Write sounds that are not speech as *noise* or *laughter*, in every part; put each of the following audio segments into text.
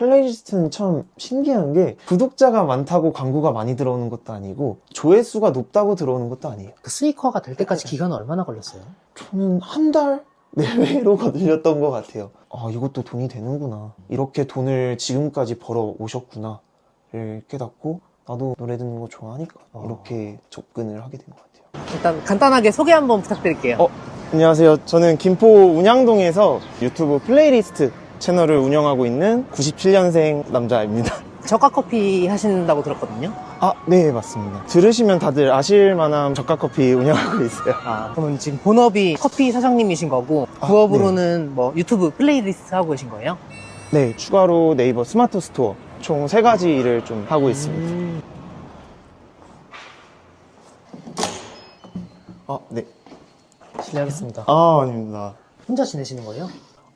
플레이리스트는 참 신기한 게 구독자가 많다고 광고가 많이 들어오는 것도 아니고 조회수가 높다고 들어오는 것도 아니에요. 그 수익화가 될 때까지 기간은 얼마나 걸렸어요? 저는 한 달 내외로 *laughs* 걸렸던 것 같아요. 아, 이것도 돈이 되는구나. 이렇게 돈을 지금까지 벌어 오셨구나를 깨닫고 나도 노래 듣는 거 좋아하니까 어. 이렇게 접근을 하게 된 것 같아요. 일단 간단하게 소개 한번 부탁드릴게요. 어, 안녕하세요. 저는 김포 운양동에서 유튜브 플레이리스트 채널을 운영하고 있는 97년생 남자입니다. *laughs* 저가 커피 하신다고 들었거든요. 아, 네, 맞습니다. 들으시면 다들 아실 만한 저가 커피 운영하고 있어요. 아, 그러면 지금 본업이 커피 사장님이신 거고 아, 부업으로는 뭐 유튜브 플레이리스트 하고 계신 거예요? 네, 추가로 네이버 스마트 스토어 총 세 가지 일을 좀 하고 있습니다. 음, 아, 네. 실례하겠습니다. 아, 아닙니다. 혼자 지내시는 거예요?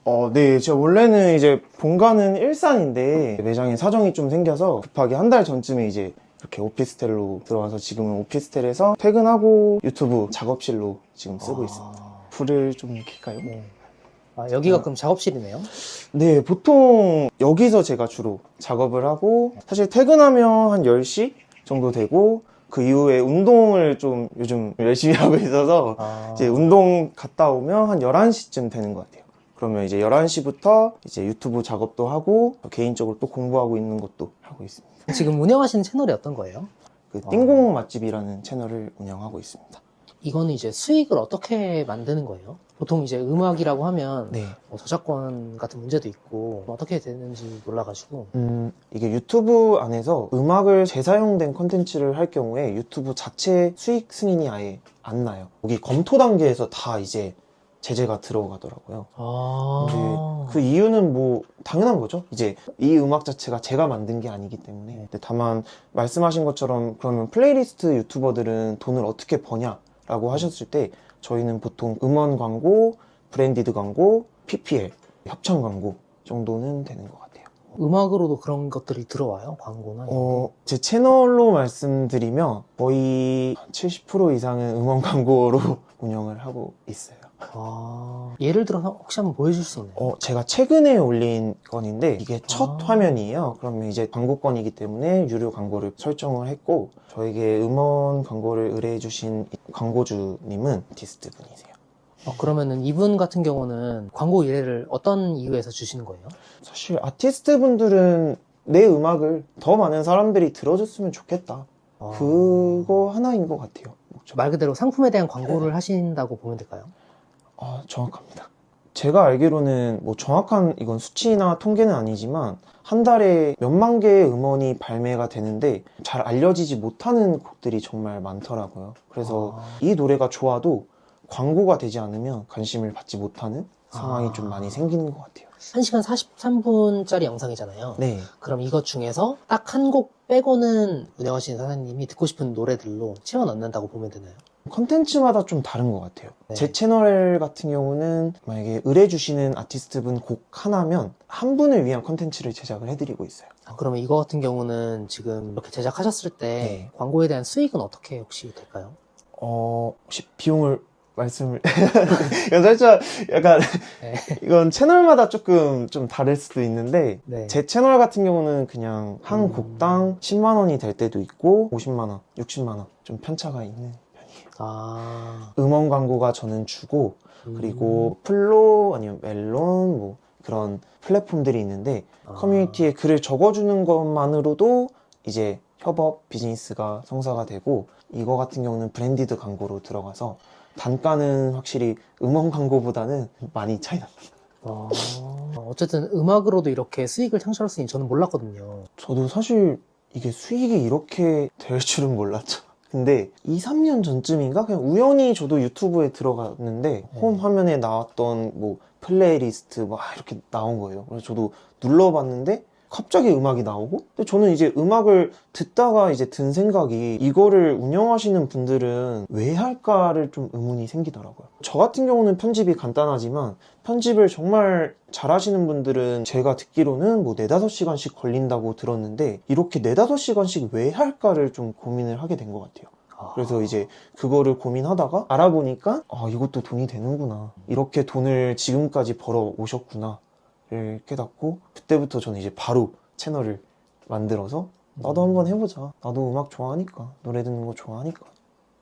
어, 네. 제가 원래는 이제 본가는 일산인데 매장에 사정이 좀 생겨서 급하게 한 달 전쯤에 이제 이렇게 오피스텔로 들어와서 지금은 오피스텔에서 퇴근하고 유튜브 작업실로 지금 쓰고 아. 있습니다. 불을 좀 켤까요? 네. 아, 여기가 그럼 작업실이네요? 네, 보통 여기서 제가 주로 작업을 하고 사실 퇴근하면 한 10시 정도 되고 그 이후에 운동을 좀 요즘 열심히 *laughs* 하고 있어서 아, 이제 운동 갔다 오면 한 11시쯤 되는 것 같아요. 그러면 이제 11시부터 이제 유튜브 작업도 하고 개인적으로 또 공부하고 있는 것도 하고 있습니다. 지금 운영하시는 채널이 어떤 거예요? 그 띵공 맛집이라는 채널을 운영하고 있습니다. 이거는 이제 수익을 어떻게 만드는 거예요? 보통 이제 음악이라고 하면 네. 뭐 저작권 같은 문제도 있고 어떻게 되는지 몰라가지고 음, 이게 유튜브 안에서 음악을 재사용된 컨텐츠를 할 경우에 유튜브 자체 수익 승인이 아예 안 나요. 여기 검토 단계에서 다 이제 제재가 들어가더라고요. 아, 그 이유는 뭐 당연한 거죠. 이제 이 음악 자체가 제가 만든 게 아니기 때문에. 근데 다만 말씀하신 것처럼 그러면 플레이리스트 유튜버들은 돈을 어떻게 버냐라고 하셨을 때 저희는 보통 음원 광고, 브랜디드 광고, PPL, 협찬 광고 정도는 되는 것 같아요. 음악으로도 그런 것들이 들어와요? 광고나? 어, 제 채널로 말씀드리면 거의 70% 이상은 음원 광고로 *laughs* 운영을 하고 있어요. 아, 예를 들어서 혹시 한번 보여줄 수 있나요? 어, 제가 최근에 올린 건인데 이게 첫 아. 화면이에요. 그러면 이제 광고건이기 때문에 유료 광고를 설정을 했고 저에게 음원 광고를 의뢰해주신 이 광고주님은 디스트 분이세요. 어, 그러면은 이분 같은 경우는 광고 의뢰를 어떤 이유에서 주시는 거예요? 사실 아티스트 분들은 내 음악을 더 많은 사람들이 들어줬으면 좋겠다. 아, 그거 하나인 것 같아요. 말 그대로 상품에 대한 광고를 하신다고 보면 될까요? 아, 정확합니다. 제가 알기로는 뭐 정확한 이건 수치나 통계는 아니지만 한 달에 몇만 개의 음원이 발매가 되는데 잘 알려지지 못하는 곡들이 정말 많더라고요. 그래서 아. 이 노래가 좋아도 광고가 되지 않으면 관심을 받지 못하는 상황이 아. 좀 많이 생기는 것 같아요. 1시간 43분짜리 영상이잖아요. 네. 그럼 이것 중에서 딱 한 곡 빼고는 운영하시는 사장님이 듣고 싶은 노래들로 채워 넣는다고 보면 되나요? 컨텐츠마다 좀 다른 것 같아요. 네. 제 채널 같은 경우는 만약에 의뢰 주시는 아티스트분 곡 하나면 한 분을 위한 컨텐츠를 제작을 해드리고 있어요. 아, 그러면 이거 같은 경우는 지금 이렇게 제작하셨을 때 네. 광고에 대한 수익은 어떻게 혹시 될까요? 어, 혹시 비용을 말씀을. *laughs* 살짝 약간, 네. *laughs* 이건 채널마다 조금 좀 다를 수도 있는데, 네. 제 채널 같은 경우는 그냥 한 음. 곡당 10만 원이 될 때도 있고, 50만 원, 60만 원, 좀 편차가 있는. 아, 음원 광고가 저는 주고, 음. 그리고 플로, 아니면 멜론, 뭐, 그런 플랫폼들이 있는데, 아. 커뮤니티에 글을 적어주는 것만으로도 이제 협업 비즈니스가 성사가 되고 이거 같은 경우는 브랜디드 광고로 들어가서 단가는 확실히 음원 광고보다는 많이 차이 납니다. 아, 어쨌든 음악으로도 이렇게 수익을 창출할 수 있는 저는 몰랐거든요. 저도 사실 이게 수익이 이렇게 될 줄은 몰랐죠. 근데 2, 3년 전쯤인가 그냥 우연히 저도 유튜브에 들어갔는데 네. 홈 화면에 나왔던 뭐 플레이리스트 막 이렇게 나온 거예요. 그래서 저도 눌러봤는데 갑자기 음악이 나오고 근데 저는 이제 음악을 듣다가 이제 든 생각이 이거를 운영하시는 분들은 왜 할까를 좀 의문이 생기더라고요. 저 같은 경우는 편집이 간단하지만 편집을 정말 잘하시는 분들은 제가 듣기로는 뭐 4, 5시간씩 걸린다고 들었는데 이렇게 4, 5시간씩 왜 할까를 좀 고민을 하게 된 것 같아요. 아, 그래서 이제 그거를 고민하다가 알아보니까 아 이것도 돈이 되는구나. 이렇게 돈을 지금까지 벌어 오셨구나. 의미를 깨닫고 그때부터 저는 이제 바로 채널을 만들어서 나도 한번 해보자. 나도 음악 좋아하니까 노래 듣는 거 좋아하니까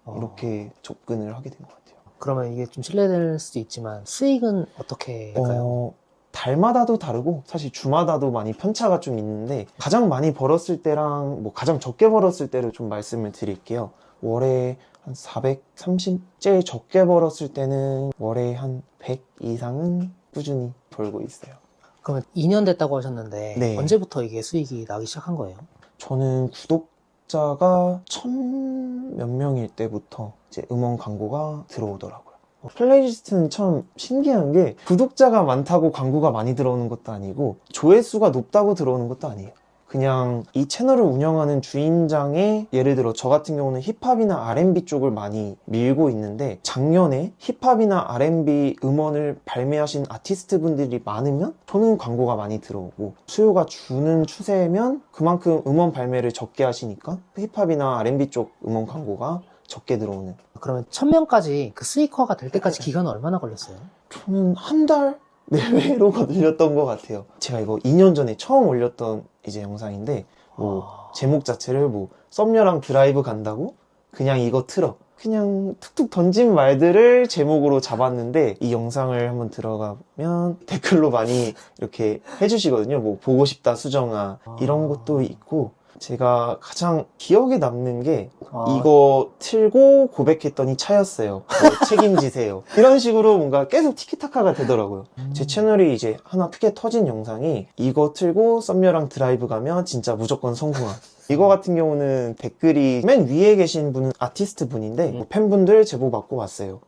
어, 이렇게 접근을 하게 된 것 같아요. 그러면 이게 좀 실례될 수도 있지만 수익은 어떻게 할까요? 어, 달마다도 다르고 사실 주마다도 많이 편차가 좀 있는데 가장 많이 벌었을 때랑 뭐 가장 적게 벌었을 때를 좀 말씀을 드릴게요. 월에 한 430, 제일 적게 벌었을 때는 월에 한 100 이상은 꾸준히 벌고 있어요. 그러면 2년 됐다고 하셨는데 네. 언제부터 이게 수익이 나기 시작한 거예요? 저는 구독자가 천 몇 명일 때부터 이제 음원 광고가 들어오더라고요. 어, 플레이리스트는 참 신기한 게 구독자가 많다고 광고가 많이 들어오는 것도 아니고 조회수가 높다고 들어오는 것도 아니에요. 그냥 이 채널을 운영하는 주인장의 예를 들어 저 같은 경우는 힙합이나 R&B 쪽을 많이 밀고 있는데 작년에 힙합이나 R&B 음원을 발매하신 아티스트 분들이 많으면 저는 광고가 많이 들어오고 수요가 주는 추세면 그만큼 음원 발매를 적게 하시니까 힙합이나 R&B 쪽 음원 광고가 적게 들어오는 그러면 1000명까지 그 수익화가 될 때까지 기간은 얼마나 걸렸어요? 저는 한 달 내외로 *laughs* 걸렸던 것 같아요. 제가 이거 2년 전에 처음 올렸던 이제 영상인데 뭐 아. 제목 자체를 뭐 썸녀랑 드라이브 간다고 그냥 이거 틀어 그냥 툭툭 던진 말들을 제목으로 잡았는데 이 영상을 한번 들어가면 댓글로 많이 이렇게 해주시거든요. 뭐 보고 싶다 수정아 이런 아. 것도 있고 제가 가장 기억에 남는 게 아, 이거 틀고 고백했더니 차였어요. 뭐 *laughs* 책임지세요. 이런 식으로 뭔가 계속 티키타카가 되더라고요. 음. 제 채널이 이제 하나 크게 터진 영상이 이거 틀고 썸녀랑 드라이브 가면 진짜 무조건 성공한. 이거 같은 경우는 댓글이 맨 위에 계신 분은 아티스트 분인데 뭐 팬분들 제보 받고 왔어요.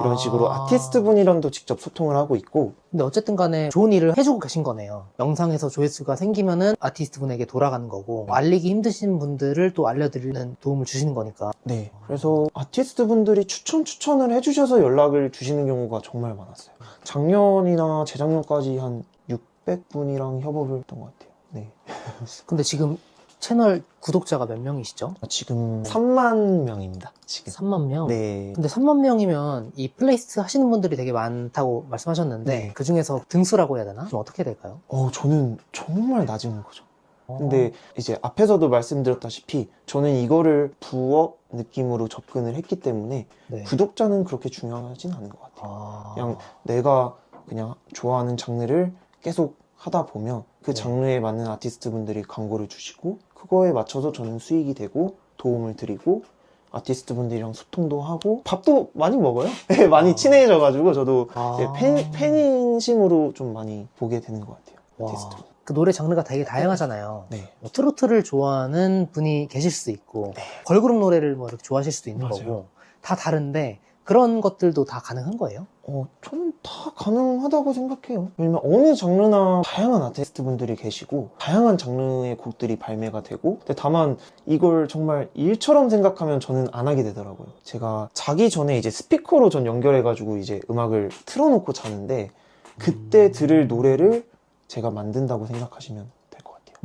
이런 식으로 아. 아티스트 분이랑도 직접 소통을 하고 있고 근데 어쨌든 간에 좋은 일을 해주고 계신 거네요. 영상에서 조회수가 생기면은 아티스트 분에게 돌아가는 거고 알리기 힘드신 분들을 또 알려드리는 도움을 주시는 거니까. 네. 그래서 아티스트 분들이 추천 추천을 해주셔서 연락을 주시는 경우가 정말 많았어요. 작년이나 재작년까지 한 600분이랑 협업을 했던 것 같아요. 네. 근데 지금 채널 구독자가 몇 명이시죠? 지금 3만 명입니다. 지금. 3만 명? 네. 근데 3만 명이면 이 플레이스트 하시는 분들이 되게 많다고 말씀하셨는데 네. 그 중에서 등수라고 해야 되나? 좀 어떻게 될까요? 어, 저는 정말 낮은 거죠. 어. 근데 이제 앞에서도 말씀드렸다시피 저는 이거를 부업 느낌으로 접근을 했기 때문에 네. 구독자는 그렇게 중요하진 않은 것 같아요. 아. 그냥 내가 그냥 좋아하는 장르를 계속 하다 보면 그 네. 장르에 맞는 아티스트 분들이 광고를 주시고 그거에 맞춰서 저는 수익이 되고 도움을 드리고 아티스트 분들이랑 소통도 하고 밥도 많이 먹어요. *laughs* 네, 많이 아. 친해져 가지고 저도 아. 팬, 팬인심으로 좀 많이 보게 되는 것 같아요. 와. 아티스트. 그 노래 장르가 되게 다양하잖아요. 네. 뭐 트로트를 좋아하는 분이 계실 수도 있고 네. 걸그룹 노래를 뭐 이렇게 좋아하실 수도 있는 맞아요. 거고 다 다른데 그런 것들도 다 가능한 거예요? 어, 저는 다 가능하다고 생각해요. 왜냐면 어느 장르나 다양한 아티스트 분들이 계시고, 다양한 장르의 곡들이 발매가 되고, 근데 다만 이걸 정말 일처럼 생각하면 저는 안 하게 되더라고요. 제가 자기 전에 이제 스피커로 전 연결해가지고 이제 음악을 틀어놓고 자는데, 그때 음. 들을 노래를 제가 만든다고 생각하시면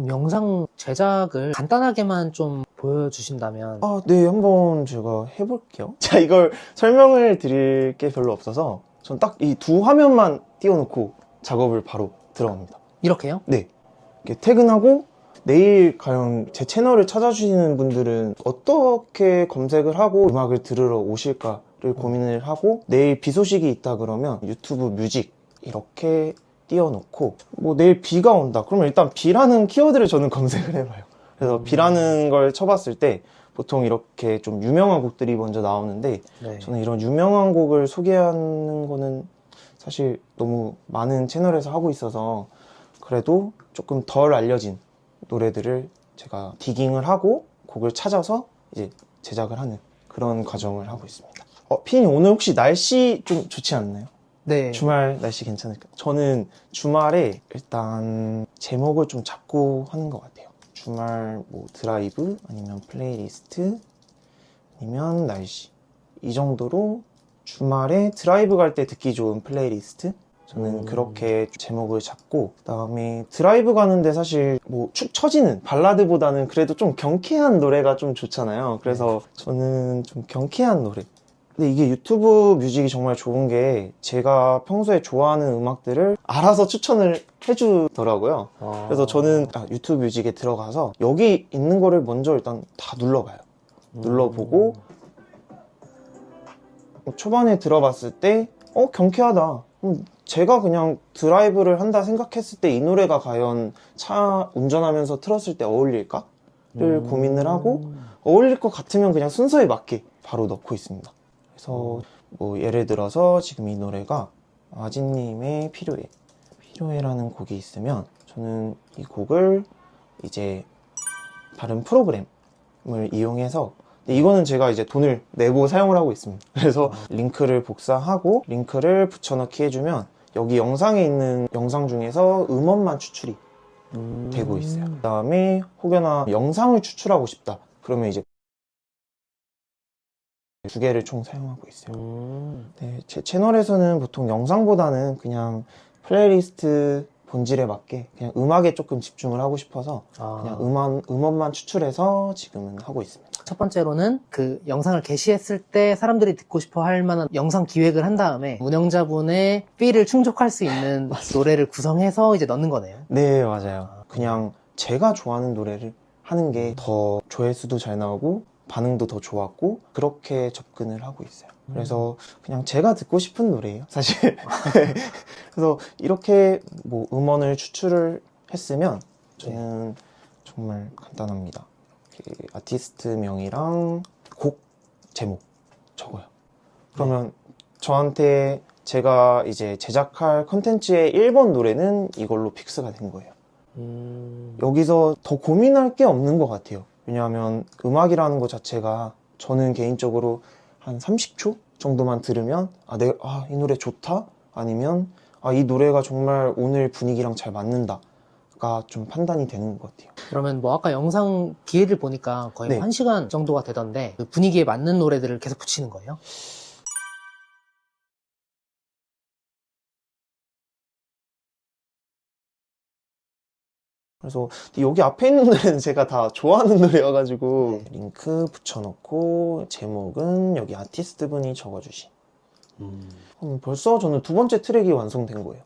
영상 제작을 간단하게만 좀 보여주신다면 아, 네, 한번 제가 해볼게요. *laughs* 자, 이걸 설명을 드릴 게 별로 없어서, 전 딱 이 두 화면만 띄워놓고 작업을 바로 들어갑니다. 이렇게요? 네. 이렇게 퇴근하고 내일 과연 제 채널을 찾아주시는 분들은 어떻게 검색을 하고 음악을 들으러 오실까를 고민을 하고 내일 비 소식이 있다 그러면 유튜브 뮤직 이렇게 띄워놓고 뭐 내일 비가 온다 그러면 일단 비라는 키워드를 저는 *laughs* 검색을 해봐요. 그래서 음. 비라는 걸 쳐봤을 때 보통 이렇게 좀 유명한 곡들이 먼저 나오는데 네. 저는 이런 유명한 곡을 소개하는 거는 사실 너무 많은 채널에서 하고 있어서 그래도 조금 덜 알려진 노래들을 제가 디깅을 하고 곡을 찾아서 이제 제작을 하는 그런 과정을 하고 있습니다. 어, 피디님 오늘 혹시 날씨 좀 좋지 않나요? 네. 주말 날씨 괜찮을까요? 저는 주말에 일단 제목을 좀 잡고 하는 것 같아요. 주말 뭐 드라이브 아니면 플레이리스트 아니면 날씨 이 정도로 주말에 드라이브 갈 때 듣기 좋은 플레이리스트 저는 음. 그렇게 제목을 잡고 그다음에 드라이브 가는데 사실 뭐 축 처지는 발라드보다는 그래도 좀 경쾌한 노래가 좀 좋잖아요. 그래서 저는 좀 경쾌한 노래 근데 이게 유튜브 뮤직이 정말 좋은 게 제가 평소에 좋아하는 음악들을 알아서 추천을 해주더라고요. 그래서 저는 아, 유튜브 뮤직에 들어가서 여기 있는 거를 먼저 일단 다 눌러봐요. 눌러보고 초반에 들어봤을 때, 어, 경쾌하다. 음, 제가 그냥 드라이브를 한다 생각했을 때 이 노래가 과연 차 운전하면서 틀었을 때 어울릴까? 를 고민을 하고 어울릴 것 같으면 그냥 순서에 맞게 바로 넣고 있습니다. 그래서 뭐 예를 들어서 지금 이 노래가 아진님의 필요해. 필요해라는 곡이 있으면 저는 이 곡을 이제 다른 프로그램을 이용해서 이거는 제가 이제 돈을 내고 사용을 하고 있습니다. *laughs* 그래서 링크를 복사하고 링크를 붙여넣기 해주면 여기 영상에 있는 영상 중에서 음원만 추출이 되고 있어요. 그 다음에 혹여나 영상을 추출하고 싶다. 그러면 이제 두 개를 총 사용하고 있어요. 네, 제 채널에서는 보통 영상보다는 그냥 플레이리스트 본질에 맞게 그냥 음악에 조금 집중을 하고 싶어서 아. 그냥 음원, 음원만 추출해서 지금은 하고 있습니다. 첫 번째로는 그 영상을 게시했을 때 사람들이 듣고 싶어 할 만한 영상 기획을 한 다음에 운영자분의 필을 충족할 수 있는 *laughs* 노래를 구성해서 이제 넣는 거네요. 네, 맞아요. 그냥 제가 좋아하는 노래를 하는 게 더 조회수도 잘 나오고 반응도 더 좋았고 그렇게 접근을 하고 있어요. 그래서 그냥 제가 듣고 싶은 노래예요, 사실. 네. *laughs* 그래서 이렇게 뭐 음원을 추출을 했으면 저는 정말 간단합니다. 그 아티스트 명이랑 곡 제목 적어요. 그러면 저한테 제가 이제 제작할 컨텐츠의 1번 노래는 이걸로 픽스가 된 거예요. 여기서 더 고민할 게 없는 것 같아요. 왜냐하면 음악이라는 것 자체가 저는 개인적으로 한 30초 정도만 들으면 아, 내, 아, 이 노래 좋다? 아니면 아, 이 노래가 정말 오늘 분위기랑 잘 맞는다 가 좀 판단이 되는 것 같아요. 그러면 뭐 아까 영상 기회를 보니까 거의 네. 한 1시간 정도가 되던데 그 분위기에 맞는 노래들을 계속 붙이는 거예요? 그래서 여기 앞에 있는 노래는 *laughs* 제가 다 좋아하는 노래여가지고 링크 붙여놓고 제목은 여기 아티스트 분이 적어주신 음, 벌써 저는 두 번째 트랙이 완성된 거예요.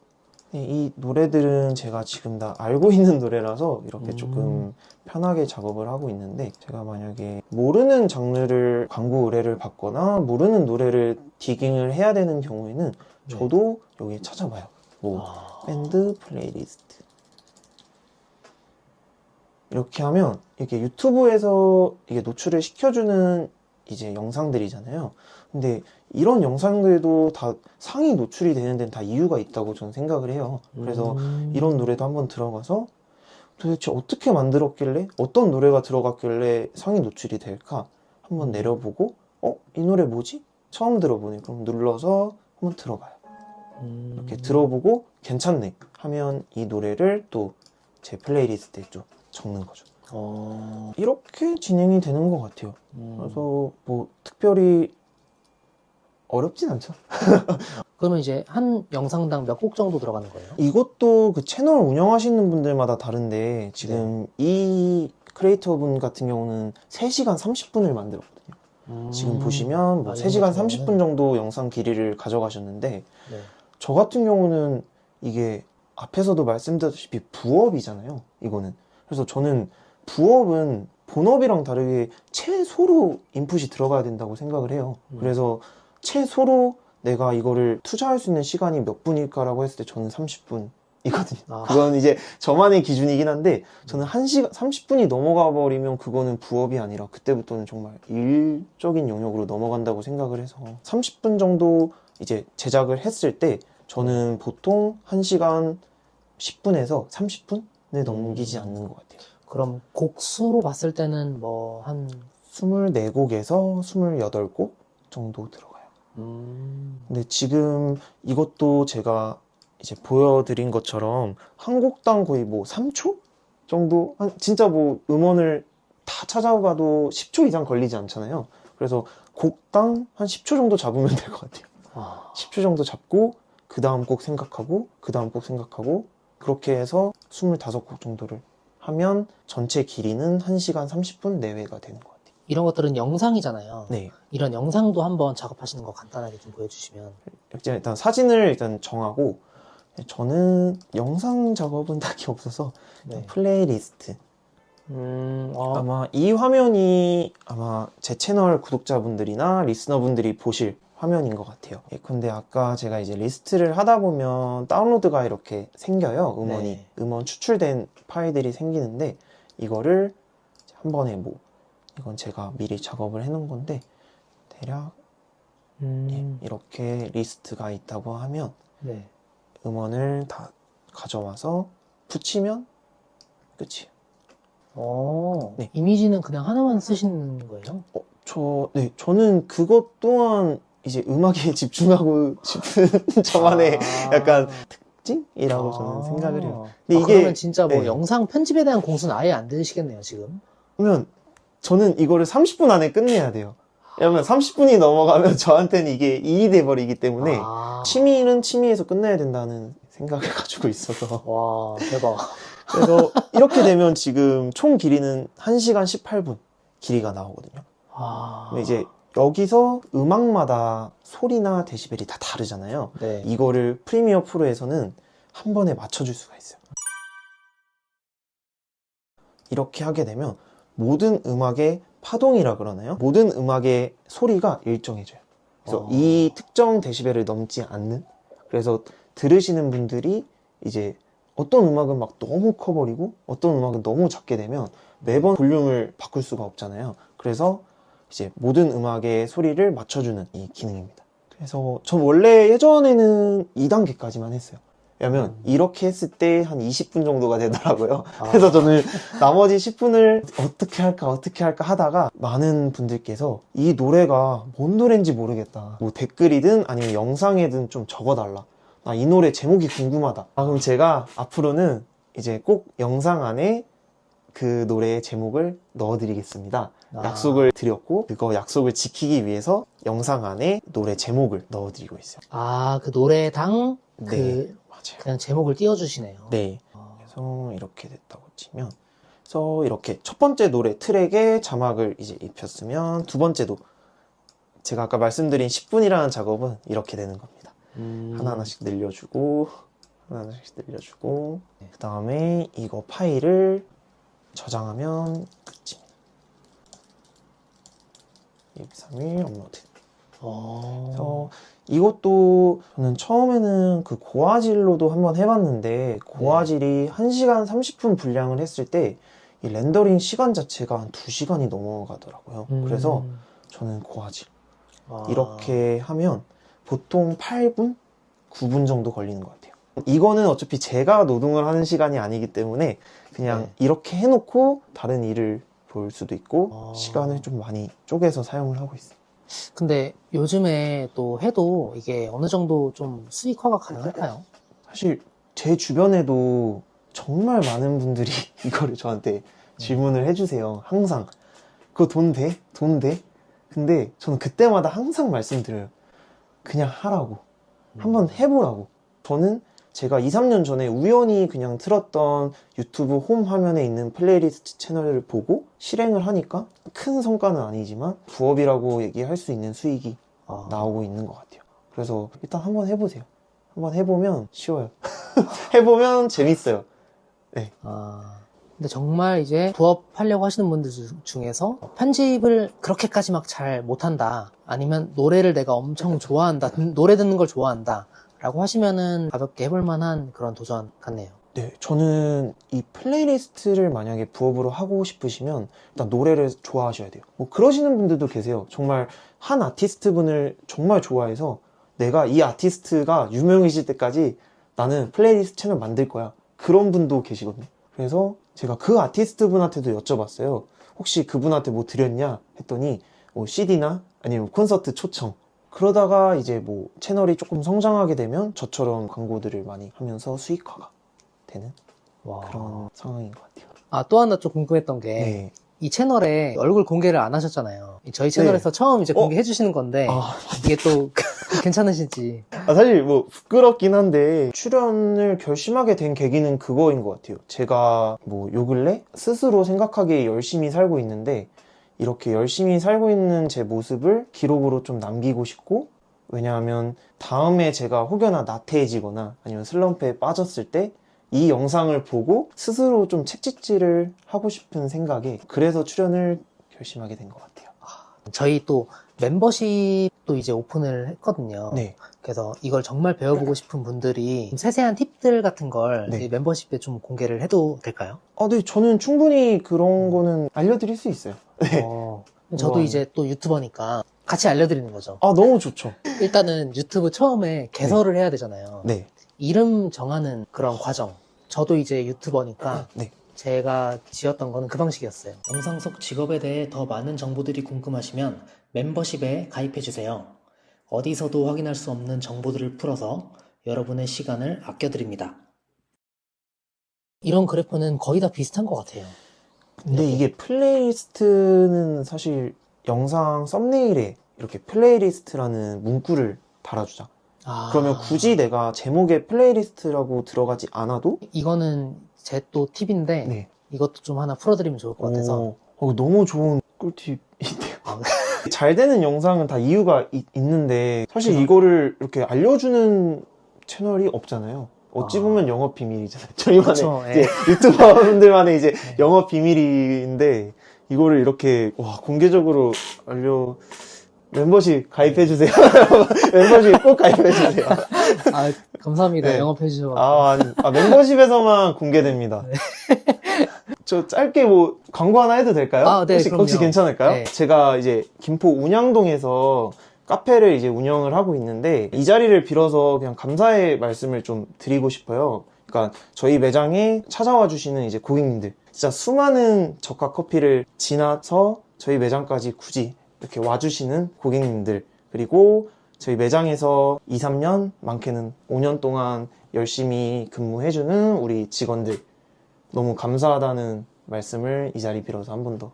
네, 이 노래들은 제가 지금 다 알고 *laughs* 있는 노래라서 이렇게 음. 조금 편하게 작업을 하고 있는데 제가 만약에 모르는 장르를 광고 의뢰를 받거나 모르는 노래를 디깅을 해야 되는 경우에는 네. 저도 여기 찾아봐요. 뭐 아. 밴드 플레이리스트 이렇게 하면 이게 유튜브에서 이게 노출을 시켜주는 이제 영상들이잖아요. 근데 이런 영상들도 다 상위 노출이 되는 데는 다 이유가 있다고 저는 생각을 해요. 그래서 음. 이런 노래도 한번 들어가서 도대체 어떻게 만들었길래 어떤 노래가 들어갔길래 상위 노출이 될까 한번 내려보고 어? 이 노래 뭐지? 처음 들어보네. 그럼 눌러서 한번 들어봐요. 음. 이렇게 들어보고 괜찮네 하면 이 노래를 또 제 플레이리스트에 좀 적는 거죠. 어. 이렇게 진행이 되는 것 같아요. 음. 그래서 뭐 특별히 어렵진 않죠. *laughs* 그러면 이제 한 영상당 몇 곡 정도 들어가는 거예요? 이것도 그 채널 운영하시는 분들마다 다른데 지금 이 크리에이터 분 같은 경우는 3시간 30분을 만들었거든요. 지금 보시면 뭐 아, 3시간 이런 거 30분 정도 영상 길이를 가져가셨는데 네. 저 같은 경우는 이게 앞에서도 말씀드렸다시피 부업이잖아요. 이거는. 그래서 저는 부업은 본업이랑 다르게 최소로 인풋이 들어가야 된다고 생각을 해요. 음. 그래서 최소로 내가 이거를 투자할 수 있는 시간이 몇 분일까라고 했을 때 저는 30분 이거든요. 아. 그건 이제 저만의 기준이긴 한데 저는 1시간 30분이 넘어가 버리면 그거는 부업이 아니라 그때부터는 정말 일적인 영역으로 넘어간다고 생각을 해서 30분 정도 이제 제작을 했을 때 저는 보통 1시간 10분에서 30분을 넘기지 음. 않는 것 같아요. 그럼 곡수로 봤을 때는 뭐 한 24곡에서 28곡 정도 들어가요. 음. 근데 지금 이것도 제가 이제 보여드린 것처럼 한 곡당 거의 뭐 3초 정도? 한 진짜 뭐 음원을 다 찾아봐도 10초 이상 걸리지 않잖아요. 그래서 곡당 한 10초 정도 잡으면 *laughs* 될 것 같아요. 아. 10초 정도 잡고 그 다음 곡 생각하고 그 다음 곡 생각하고 그렇게 해서 25곡 정도를 하면 전체 길이는 1시간 30분 내외가 되는 것 같아요. 이런 것들은 영상이잖아요. 네. 이런 영상도 한번 작업하시는 거 간단하게 좀 보여주시면. 일단, 사진을 일단 정하고 저는 영상 작업은 *laughs* 딱히 없어서 네. 플레이리스트 음, 어, 아마 이 화면이 아마 제 채널 구독자분들이나 리스너분들이 보실 화면인 것 같아요. 예, 근데 아까 제가 이제 리스트를 하다 보면 다운로드가 이렇게 생겨요. 음원이. 네. 음원 추출된 파일들이 생기는데 이거를 한 번에 뭐 이건 제가 미리 작업을 해 놓은 건데 대략 음, 예, 이렇게 리스트가 있다고 하면 네. 음원을 다 가져와서 붙이면 끝이에요. 어, 네. 이미지는 그냥 하나만 쓰시는 거예요? 어, 저, 네, 저는 그것 또한 이제 음악에 *laughs* 집중하고 싶은 *laughs* 저만의 아. 약간 특징이라고 저는 아. 생각을 해요. 근데 아, 이게- 그러면 진짜 뭐 네. 영상 편집에 대한 공수는 아예 안 들으시겠네요, 지금. 그러면 저는 이거를 30분 안에 끝내야 돼요. 왜냐면 30분이 넘어가면 *laughs* 저한테는 이게 일이 돼버리기 때문에 아. 취미는 취미에서 끝내야 된다는 생각을 가지고 있어서. 와, 대박. 그래서 이렇게 되면 지금 총 길이는 1시간 18분 길이가 나오거든요. 아. 이제 여기서 음악마다 소리나 데시벨이 다 다르잖아요. 네. 이거를 프리미어 프로에서는 한 번에 맞춰줄 수가 있어요. 이렇게 하게 되면 모든 음악의 파동이라 그러나요? 모든 음악의 소리가 일정해져요. 그래서 어. 이 특정 데시벨을 넘지 않는 그래서 들으시는 분들이 이제 어떤 음악은 막 너무 커버리고 어떤 음악은 너무 작게 되면 매번 볼륨을 바꿀 수가 없잖아요. 그래서 이제 모든 음악의 소리를 맞춰주는 이 기능입니다. 그래서 전 원래 예전에는 2단계까지만 했어요. 왜냐면 이렇게 했을 때 한 20분 정도가 되더라고요. *laughs* 아. 그래서 저는 나머지 10분을 어떻게 할까 어떻게 할까 하다가 많은 분들께서 이 노래가 뭔 노래인지 모르겠다. 뭐 댓글이든 아니면 영상에든 좀 적어달라. 나 이 노래 제목이 궁금하다. 아, 그럼 제가 앞으로는 이제 꼭 영상 안에 그 노래의 제목을 넣어드리겠습니다. 아. 약속을 드렸고 그거 약속을 지키기 위해서 영상 안에 노래 제목을 넣어드리고 있어요. 아, 그 노래당 그 네, 맞아요. 그냥 제목을 띄워주시네요. 네. 아, 그래서 이렇게 됐다고 치면 그래서 이렇게 첫 번째 노래 트랙에 자막을 이제 입혔으면 두 번째도 제가 아까 말씀드린 10분이라는 작업은 이렇게 되는 겁니다. 음. 하나하나씩 늘려주고 하나하나씩 늘려주고 네. 그 다음에 이거 파일을 저장하면 끝입니다. 23일 업로드 어. 그래서 이것도 저는 처음에는 그 고화질로도 한번 해봤는데 고화질이 1시간 30분 분량을 했을 때 이 렌더링 시간 자체가 한 2시간이 넘어가더라고요. 음. 그래서 저는 고화질 아. 이렇게 하면 보통 8분? 9분 정도 걸리는 것 같아요. 이거는 어차피 제가 노동을 하는 시간이 아니기 때문에 그냥 네. 이렇게 해놓고 다른 일을 볼 수도 있고 아. 시간을 좀 많이 쪼개서 사용을 하고 있어요. 근데 요즘에 또 해도 이게 어느 정도 좀 수익화가 가능할까요? 사실 제 주변에도 정말 많은 분들이 *laughs* 이거를 저한테 질문을 해주세요. 항상. 그거 돈 돼? 돈 돼? 근데 저는 그때마다 항상 말씀드려요. 그냥 하라고. 한번 해보라고. 저는 제가 2, 3년 전에 우연히 그냥 틀었던 유튜브 홈 화면에 있는 플레이리스트 채널을 보고 실행을 하니까 큰 성과는 아니지만 부업이라고 얘기할 수 있는 수익이 아. 나오고 있는 것 같아요. 그래서 일단 한번 해보세요. 한번 해보면 쉬워요. *laughs* 해보면 재밌어요. 아, 근데 정말 이제 부업 하려고 하시는 분들 주- 중에서 편집을 그렇게까지 막 잘 못한다. 아니면 노래를 내가 엄청 좋아한다. 듣- 노래 듣는 걸 좋아한다. 라고 하시면은 가볍게 해볼 만한 그런 도전 같네요. 네, 저는 이 플레이리스트를 만약에 부업으로 하고 싶으시면 일단 노래를 좋아하셔야 돼요. 뭐 그러시는 분들도 계세요. 정말 한 아티스트 분을 정말 좋아해서 내가 이 아티스트가 유명해질 때까지 나는 플레이리스트 채널 만들 거야. 그런 분도 계시거든요. 그래서 제가 그 아티스트 분한테도 여쭤봤어요. 혹시 그분한테 뭐 드렸냐? 했더니 뭐 CD나 아니면 콘서트 초청. 그러다가 이제 뭐 채널이 조금 성장하게 되면 저처럼 광고들을 많이 하면서 수익화가 되는 와. 그런 상황인 것 같아요. 아, 또 하나 좀 궁금했던 게, 네. 이 채널에 얼굴 공개를 안 하셨잖아요. 저희 채널에서 처음 이제 어? 공개해 주시는 건데, 아, 이게 또 *laughs* 괜찮으신지. 아, 사실 뭐 부끄럽긴 한데 출연을 결심하게 된 계기는 그거인 것 같아요. 제가 뭐 요 근래 스스로 생각하기에 열심히 살고 있는데 이렇게 열심히 살고 있는 제 모습을 기록으로 좀 남기고 싶고 왜냐하면 다음에 제가 혹여나 나태해지거나 아니면 슬럼프에 빠졌을 때 이 영상을 보고 스스로 좀 책찍질을 하고 싶은 생각에 그래서 출연을 결심하게 된 것 같아요. 저희 또 멤버십도 이제 오픈을 했거든요. 네. 그래서 이걸 정말 배워보고 싶은 분들이 세세한 팁들 같은 걸 네. 이 멤버십에 좀 공개를 해도 될까요? 아, 네, 저는 충분히 그런 거는 알려드릴 수 있어요. 네. 어, 저도 우와. 이제 또 유튜버니까 같이 알려드리는 거죠. 아, 너무 좋죠. 일단은 유튜브 처음에 개설을 해야 되잖아요. 네. 이름 정하는 그런 과정. 저도 이제 유튜버니까 네. 제가 지었던 거는 그 방식이었어요. 영상 속 직업에 대해 더 많은 정보들이 궁금하시면 멤버십에 가입해주세요. 어디서도 확인할 수 없는 정보들을 풀어서 여러분의 시간을 아껴드립니다. 이런 그래프는 거의 다 비슷한 것 같아요. 근데 이게 플레이리스트는 사실 영상 썸네일에 이렇게 플레이리스트라는 문구를 달아주자. 아, 그러면 굳이 내가 제목에 플레이리스트라고 들어가지 않아도 이거는 제 또 팁인데 네. 이것도 좀 하나 풀어드리면 좋을 것 같아서 오, 어, 너무 좋은 꿀팁인데요. 아, 잘 되는 영상은 다 이유가 이- 있는데 사실 그죠. 이거를 이렇게 알려주는 채널이 없잖아요. 어찌 아. 보면 영업 비밀이잖아요. *laughs* 저희만의 그쵸, 예. 이제 유튜버분들만의 이제 네. 영업 비밀인데 이거를 이렇게 와 공개적으로 알려 멤버십 가입해 주세요. *laughs* 멤버십 꼭 가입해 주세요. 아, 감사합니다. 네. 영업해 주셔서. 아, 아, 멤버십에서만 공개됩니다. 네. 저 짧게 뭐 광고 하나 해도 될까요? 아, 네, 혹시, 그럼요. 혹시 괜찮을까요? 네. 제가 이제 김포 운양동에서 카페를 이제 운영을 하고 있는데 이 자리를 빌어서 그냥 감사의 말씀을 좀 드리고 싶어요. 그러니까 저희 매장에 찾아와 주시는 이제 고객님들 진짜 수많은 저가 커피를 지나서 저희 매장까지 굳이 이렇게 와주시는 고객님들 그리고 저희 매장에서 2, 3년 많게는 5년 동안 열심히 근무해주는 우리 직원들 너무 감사하다는 말씀을 이 자리 빌어서 한 번 더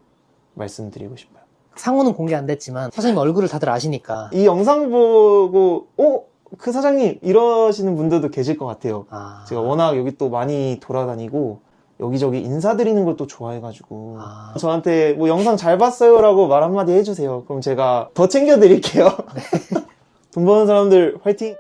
말씀드리고 싶어요. 상호는 공개 안 됐지만 사장님 얼굴을 다들 아시니까. 이 영상 보고 어? 그 사장님 이러시는 분들도 계실 것 같아요. 아, 제가 워낙 여기 또 많이 돌아다니고 여기저기 인사드리는 걸 또 좋아해가지고 아. 저한테 뭐 영상 잘 봤어요라고 말 한마디 해주세요. 그럼 제가 더 챙겨드릴게요. *laughs* 돈 버는 사람들 화이팅!